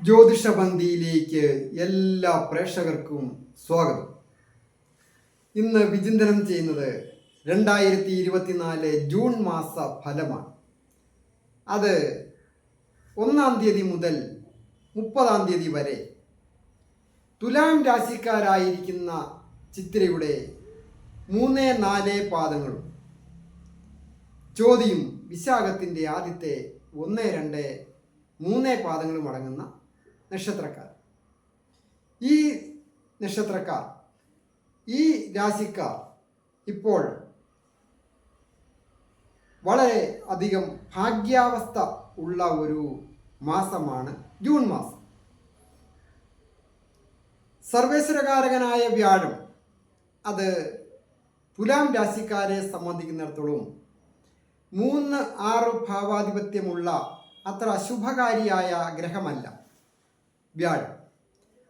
ജ്യോതിഷപന്തിയിലേക്ക് എല്ലാ പ്രേക്ഷകർക്കും സ്വാഗതം. ഇന്ന് വിചിന്തനം ചെയ്യുന്നത് രണ്ടായിരത്തി ഇരുപത്തിനാല് ജൂൺ മാസ ഫലമാണ്. അത് ഒന്നാം തീയതി മുതൽ മുപ്പതാം തീയതി വരെ തുലാം രാശിക്കാരായിരിക്കുന്ന ചിത്രയുടെ മൂന്ന് നാല് പാദങ്ങളും ചോദ്യം വിശാഖത്തിന്റെ ആദ്യത്തെ ഒന്ന് രണ്ട് മൂന്ന് പാദങ്ങളും അടങ്ങുന്ന നക്ഷത്രക്കാർ. ഈ നക്ഷത്രക്കാർ ഈ രാശിക്കാർ ഇപ്പോൾ വളരെ അധികം ഭാഗ്യാവസ്ഥ ഉള്ള ഒരു മാസമാണ് ജൂൺ മാസം. സർവേശ്വരകാരകനായ വ്യാഴം അത് തുലാം രാശിക്കാരെ സംബന്ധിക്കുന്നിടത്തോളം മൂന്ന് ആറ് ഭാവാധിപത്യമുള്ള അത്ര അശുഭകാരിയായ ഗ്രഹമല്ല. വ്യാഴം.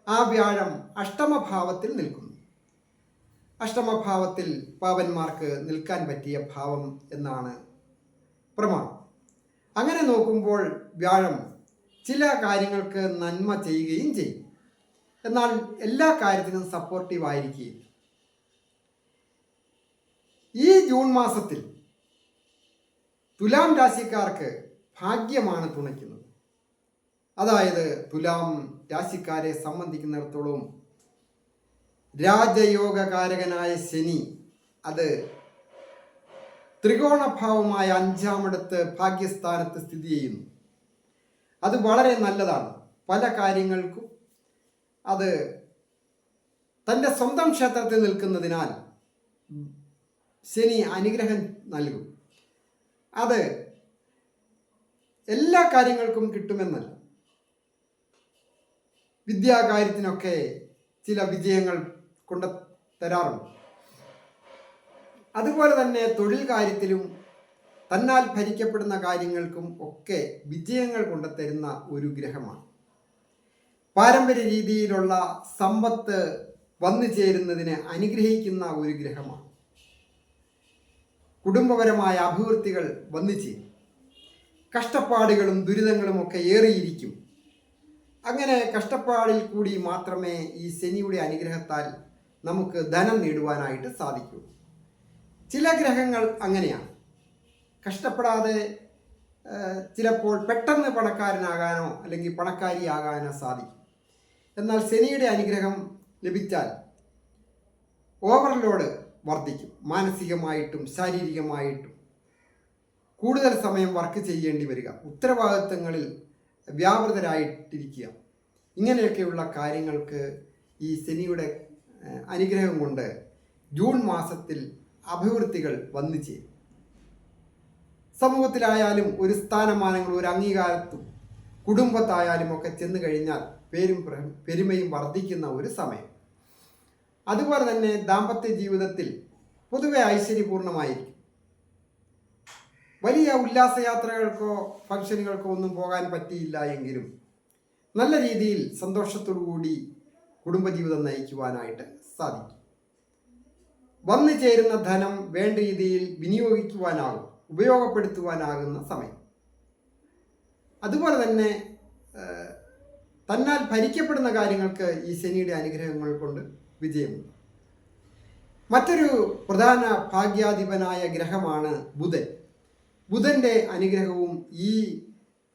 ആ വ്യാഴം അഷ്ടമഭാവത്തിൽ നിൽക്കുന്നു. അഷ്ടമഭാവത്തിൽ പാവന്മാർക്ക് നിൽക്കാൻ പറ്റിയ ഭാവം എന്നാണ് പ്രമാണം. അങ്ങനെ നോക്കുമ്പോൾ വ്യാഴം ചില കാര്യങ്ങൾക്ക് നന്മ ചെയ്യുകയും ചെയ്യും. എന്നാൽ എല്ലാ കാര്യത്തിനും സപ്പോർട്ടീവ് ആയിരിക്കുകയും ഈ ജൂൺ മാസത്തിൽ തുലാം രാശിക്കാർക്ക് ഭാഗ്യമാണ് തുണയ്ക്കുന്നത്. അതായത് തുലാം രാശിക്കാരെ സംബന്ധിക്കുന്നിടത്തോളം രാജയോഗകാരകനായ ശനി അത് ത്രികോണഭാവമായ അഞ്ചാമിടത്ത് ഭാഗ്യസ്ഥാനത്ത് സ്ഥിതി ചെയ്യുന്നു. അത് വളരെ നല്ലതാണ്. പല കാര്യങ്ങൾക്കും അത് തന്റെ സ്വന്തം ക്ഷേത്രത്തിൽ നിൽക്കുന്നതിനാൽ ശനി അനുഗ്രഹം നൽകും. അത് എല്ലാ കാര്യങ്ങൾക്കും കിട്ടുമെന്നല്ല. വിദ്യാകാര്യത്തിനൊക്കെ ചില വിജയങ്ങൾ കൊണ്ട് തരാറുണ്ട് അതുപോലെ തന്നെ തൊഴിൽ കാര്യത്തിലും തന്നാൽ ഭരിക്കപ്പെടുന്ന കാര്യങ്ങൾക്കും ഒക്കെ വിജയങ്ങൾ കൊണ്ടുതരുന്ന ഒരു ഗ്രഹമാണ്. പാരമ്പര്യ രീതിയിലുള്ള സമ്പത്ത് വന്നു ചേരുന്നതിന് അനുഗ്രഹിക്കുന്ന ഒരു ഗ്രഹമാണ്. കുടുംബപരമായ അഭിവൃദ്ധികൾ വന്നു ചേരും. കഷ്ടപ്പാടുകളും ദുരിതങ്ങളും ഒക്കെ ഏറിയിരിക്കും. അങ്ങനെ കഷ്ടപ്പാടിൽ കൂടി മാത്രമേ ഈ ശനിയുടെ അനുഗ്രഹത്താൽ നമുക്ക് ധനം നേടുവാനായിട്ട് സാധിക്കൂ. ചില ഗ്രഹങ്ങൾ അങ്ങനെയാണ്. കഷ്ടപ്പെടാതെ ചിലപ്പോൾ പെട്ടെന്ന് പണക്കാരനാകാനോ അല്ലെങ്കിൽ പണക്കാരിയാകാനോ സാധിക്കും. എന്നാൽ ശനിയുടെ അനുഗ്രഹം ലഭിച്ചാൽ ഓവർലോഡ് വർദ്ധിക്കും. മാനസികമായിട്ടും ശാരീരികമായിട്ടും. കൂടുതൽ സമയം വർക്ക് ചെയ്യേണ്ടി വരിക. ഉത്തരവാദിത്തങ്ങളിൽ വ്യാപൃതരായിട്ടിരിക്കുക. ഇങ്ങനെയൊക്കെയുള്ള കാര്യങ്ങൾക്ക് ഈ ശനിയുടെ അനുഗ്രഹം കൊണ്ട് ജൂൺ മാസത്തിൽ അഭിവൃദ്ധികൾ വന്നു ചേരും. സമൂഹത്തിലായാലും ഒരു സ്ഥാനമാനങ്ങളും ഒരു അംഗീകാരത്തും കുടുംബത്തായാലും ഒക്കെ ചെന്ന് കഴിഞ്ഞാൽ പ്ര- പെരുമയും വർദ്ധിക്കുന്ന ഒരു സമയം. അതുപോലെ തന്നെ ദാമ്പത്യ ജീവിതത്തിൽ പൊതുവെ ഐശ്വര്യപൂർണമായിരിക്കും. വലിയ ഉല്ലാസയാത്രകൾക്കോ ഫംഗ്ഷനുകൾക്കോ ഒന്നും പോകാൻ പറ്റിയില്ല എങ്കിലും നല്ല രീതിയിൽ സന്തോഷത്തോടു കൂടി കുടുംബജീവിതം നയിക്കുവാനായിട്ട് സാധിക്കും. വന്നു ചേരുന്ന ധനം വേണ്ട രീതിയിൽ വിനിയോഗിക്കുവാനാകും ഉപയോഗപ്പെടുത്തുവാനാകുന്ന സമയം. അതുപോലെ തന്നെ തന്നാൽ ഭരിക്കപ്പെടുന്ന കാര്യങ്ങൾക്ക് ഈ ശനിയുടെ അനുഗ്രഹങ്ങൾ കൊണ്ട് വിജയമുണ്ട്. മറ്റൊരു പ്രധാന ഭാഗ്യാധിപനായ ഗ്രഹമാണ് ബുധൻ. ബുധന്റെ അനുഗ്രഹവും ഈ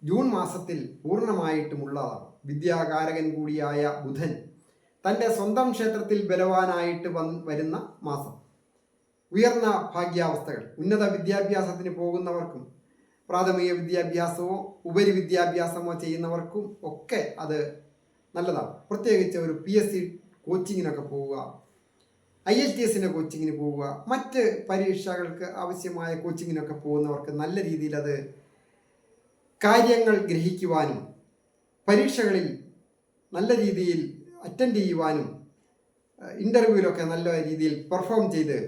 ജൂൺ മാസത്തിൽ പൂർണമായിട്ടുമുള്ളതാണ് വിദ്യാകാരകൻ കൂടിയായ ബുധൻ തന്റെ സ്വന്തം ക്ഷേത്രത്തിൽ ബലവാനായിട്ട് വന്ന് വരുന്ന മാസം. ഉയർന്ന ഭാഗ്യാവസ്ഥകൾ ഉന്നത വിദ്യാഭ്യാസത്തിന് പോകുന്നവർക്കും പ്രാഥമിക വിദ്യാഭ്യാസമോ ഉപരി വിദ്യാഭ്യാസമോ ചെയ്യുന്നവർക്കും ഒക്കെ അത് നല്ലതാണ്. പ്രത്യേകിച്ച് ഒരു പി എസ് സി കോച്ചിങ്ങിനൊക്കെ പോവുക ഐ എൽ ടി എസിന്റെ കോച്ചിങ്ങിന് പോവുക. മറ്റ് പരീക്ഷകൾക്ക് ആവശ്യമായ കോച്ചിങ്ങിനൊക്കെ പോകുന്നവർക്ക് നല്ല രീതിയിൽ അത് കാര്യങ്ങൾ ഗ്രഹിക്കുവാനും പരീക്ഷകളിൽ നല്ല രീതിയിൽ അറ്റൻഡ് ചെയ്യുവാനും ഇന്റർവ്യൂവിലൊക്കെ നല്ല രീതിയിൽ പെർഫോം ചെയ്ത്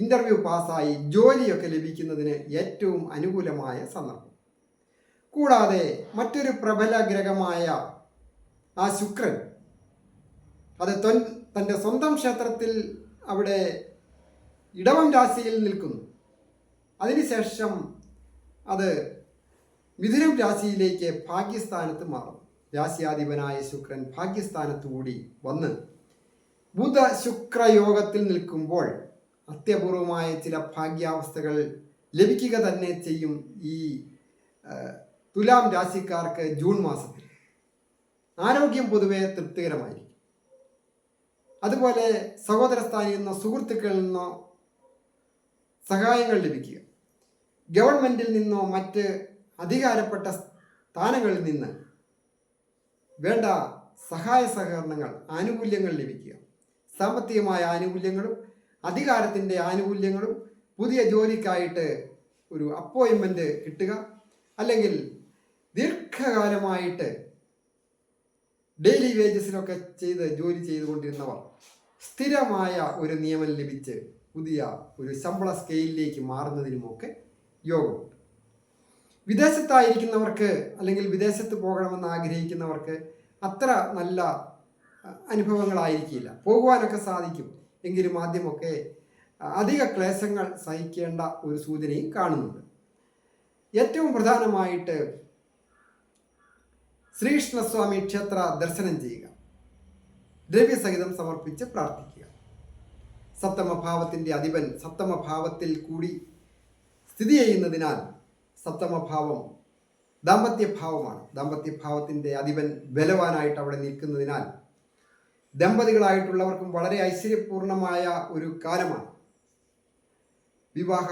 ഇന്റർവ്യൂ പാസ്സായി ജോലിയൊക്കെ ലഭിക്കുന്നതിന് ഏറ്റവും അനുകൂലമായ സന്ദർഭം. കൂടാതെ മറ്റൊരു പ്രബല ഗ്രഹമായ ആ ശുക്രൻ അത് തൊൻ തന്റെ സ്വന്തം ക്ഷേത്രത്തിൽ അവിടെ ഇടവം രാശിയിൽ നിൽക്കുന്നു. അതിനുശേഷം അത് മിഥുനം രാശിയിലേക്ക് ഭാഗ്യസ്ഥാനത്ത് മാറും രാശിയാധിപനായ ശുക്രൻ ഭാഗ്യസ്ഥാനത്തുകൂടി വന്ന് ബുധ ശുക്രയോഗത്തിൽ നിൽക്കുമ്പോൾ അത്യപൂർവമായ ചില ഭാഗ്യാവസ്ഥകൾ ലഭിക്കുക തന്നെ ചെയ്യും ഈ തുലാം രാശിക്കാർക്ക് ജൂൺ മാസത്തിൽ. ആരോഗ്യം പൊതുവെ തൃപ്തികരമായിരിക്കും. അതുപോലെ സഹോദര സ്ഥാനിൽ നിന്നോ സുഹൃത്തുക്കളിൽ നിന്നോ സഹായങ്ങൾ ലഭിക്കുക. ഗവൺമെന്റിൽ നിന്നോ മറ്റ് അധികാരപ്പെട്ട സ്ഥാനങ്ങളിൽ നിന്ന് വേണ്ട സഹായ സഹകരണങ്ങൾ ആനുകൂല്യങ്ങൾ ലഭിക്കുക. സാമ്പത്തികമായ ആനുകൂല്യങ്ങളും അധികാരത്തിന്റെ ആനുകൂല്യങ്ങളും പുതിയ ജോലിക്കായിട്ട് ഒരു അപ്പോയിൻമെന്റ് കിട്ടുക. അല്ലെങ്കിൽ ദീർഘകാലമായിട്ട് ഡെയിലി വേജസിലൊക്കെ ചെയ്ത് ജോലി ചെയ്തുകൊണ്ടിരുന്നവർ സ്ഥിരമായ ഒരു നിയമം ലഭിച്ച് പുതിയ ഒരു ശമ്പള സ്കെയിലിലേക്ക് മാറുന്നതിനുമൊക്കെ യോഗമുണ്ട്. വിദേശത്തായിരിക്കുന്നവർക്ക് അല്ലെങ്കിൽ വിദേശത്ത് പോകണമെന്ന് ആഗ്രഹിക്കുന്നവർക്ക് അത്ര നല്ല അനുഭവങ്ങളായിരിക്കില്ല. പോകുവാനൊക്കെ സാധിക്കും. എങ്കിലും ആദ്യമൊക്കെ അധിക ക്ലേശങ്ങൾ സഹിക്കേണ്ട ഒരു സൂചനയും കാണുന്നുണ്ട്. ഏറ്റവും പ്രധാനമായിട്ട് ശ്രീകൃഷ്ണസ്വാമി ക്ഷേത്ര ദർശനം ചെയ്യുക. ദ്രവ്യസഹിതം സമർപ്പിച്ച് പ്രാർത്ഥിക്കുക. സപ്തമഭാവത്തിന്റെ അധിപൻ സപ്തമഭാവത്തിൽ കൂടി സ്ഥിതി ചെയ്യുന്നതിനാൽ സപ്തമഭാവം ദാമ്പത്യഭാവമാണ്. ദാമ്പത്യഭാവത്തിന്റെ അധിപൻ ബലവാനായിട്ട് അവിടെ നിൽക്കുന്നതിനാൽ ദമ്പതികളായിട്ടുള്ളവർക്കും വളരെ ഐശ്വര്യപൂർണമായ ഒരു കാലമാണ്. വിവാഹ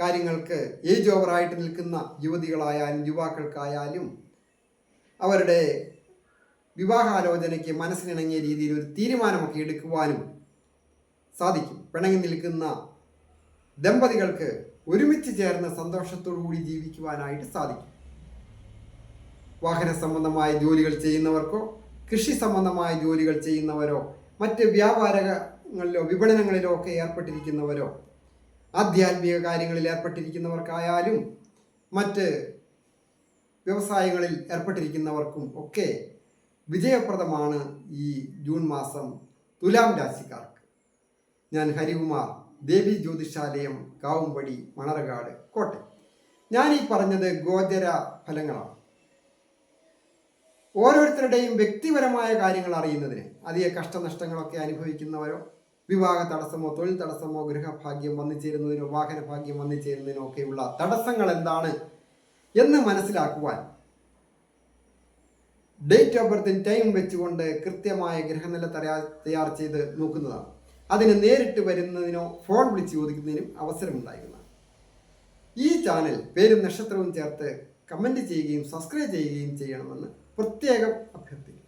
കാര്യങ്ങൾക്ക് ഏജ് ഓവറായിട്ട് നിൽക്കുന്ന യുവതികളായാലും യുവാക്കൾക്കായാലും അവരുടെ വിവാഹാലോചനയ്ക്ക് മനസ്സിനിണങ്ങിയ രീതിയിൽ ഒരു തീരുമാനമൊക്കെ എടുക്കുവാനും സാധിക്കും. പിണങ്ങി നിൽക്കുന്ന ദമ്പതികൾക്ക് ഒരുമിച്ച് ചേർന്ന് സന്തോഷത്തോടു കൂടി ജീവിക്കുവാനായിട്ട് സാധിക്കും. വാഹന സംബന്ധമായ ജോലികൾ ചെയ്യുന്നവർക്കോ കൃഷി സംബന്ധമായ ജോലികൾ ചെയ്യുന്നവരോ മറ്റ് വ്യാപാരങ്ങളിലോ വിപണനങ്ങളിലോ ഒക്കെ ഏർപ്പെട്ടിരിക്കുന്നവരോ ആധ്യാത്മിക കാര്യങ്ങളിൽ ഏർപ്പെട്ടിരിക്കുന്നവർക്കായാലും മറ്റ് വ്യവസായങ്ങളിൽ ഏർപ്പെട്ടിരിക്കുന്നവർക്കും ഒക്കെ വിജയപ്രദമാണ് ഈ ജൂൺ മാസം തുലാം രാശിക്കാർക്ക്. ഞാൻ ഹരികുമാർ ദേവി ജ്യോതിഷാലയം കാവുംപടി മണർകാട് കോട്ടയം. ഞാൻ ഈ പറഞ്ഞത് ഗോചര ഫലങ്ങളാണ്. ഓരോരുത്തരുടെയും വ്യക്തിപരമായ കാര്യങ്ങൾ അറിയുന്നതിന് അധിക കഷ്ടനഷ്ടങ്ങളൊക്കെ അനുഭവിക്കുന്നവരോ വിവാഹ തടസ്സമോ തൊഴിൽ തടസ്സമോ ഗൃഹഭാഗ്യം വന്നു ചേരുന്നതിനോ വാഹന ഭാഗ്യം വന്നു ചേരുന്നതിനോ ഒക്കെയുള്ള തടസ്സങ്ങൾ എന്താണ്? എന്ന് മനസ്സിലാക്കുവാൻ. ഡേറ്റ് ഓഫ് ബർത്തും ടൈം വെച്ചുകൊണ്ട് കൃത്യമായ ഗ്രഹനില തയ്യാർ ചെയ്ത് നോക്കുന്നതാണ്. അതിന് നേരിട്ട് വരുന്നതിനോ ഫോൺ വിളിച്ച് ചോദിക്കുന്നതിനും അവസരമുണ്ടായിരുന്നതാണ്. ഈ ചാനൽ പേരും നക്ഷത്രവും ചേർത്ത് കമന്റ് ചെയ്യുകയും സബ്സ്ക്രൈബ് ചെയ്യുകയും ചെയ്യണമെന്ന് പ്രത്യേകം അഭ്യർത്ഥിക്കുന്നു.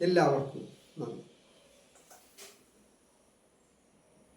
എല്ലാവർക്കും നന്ദി.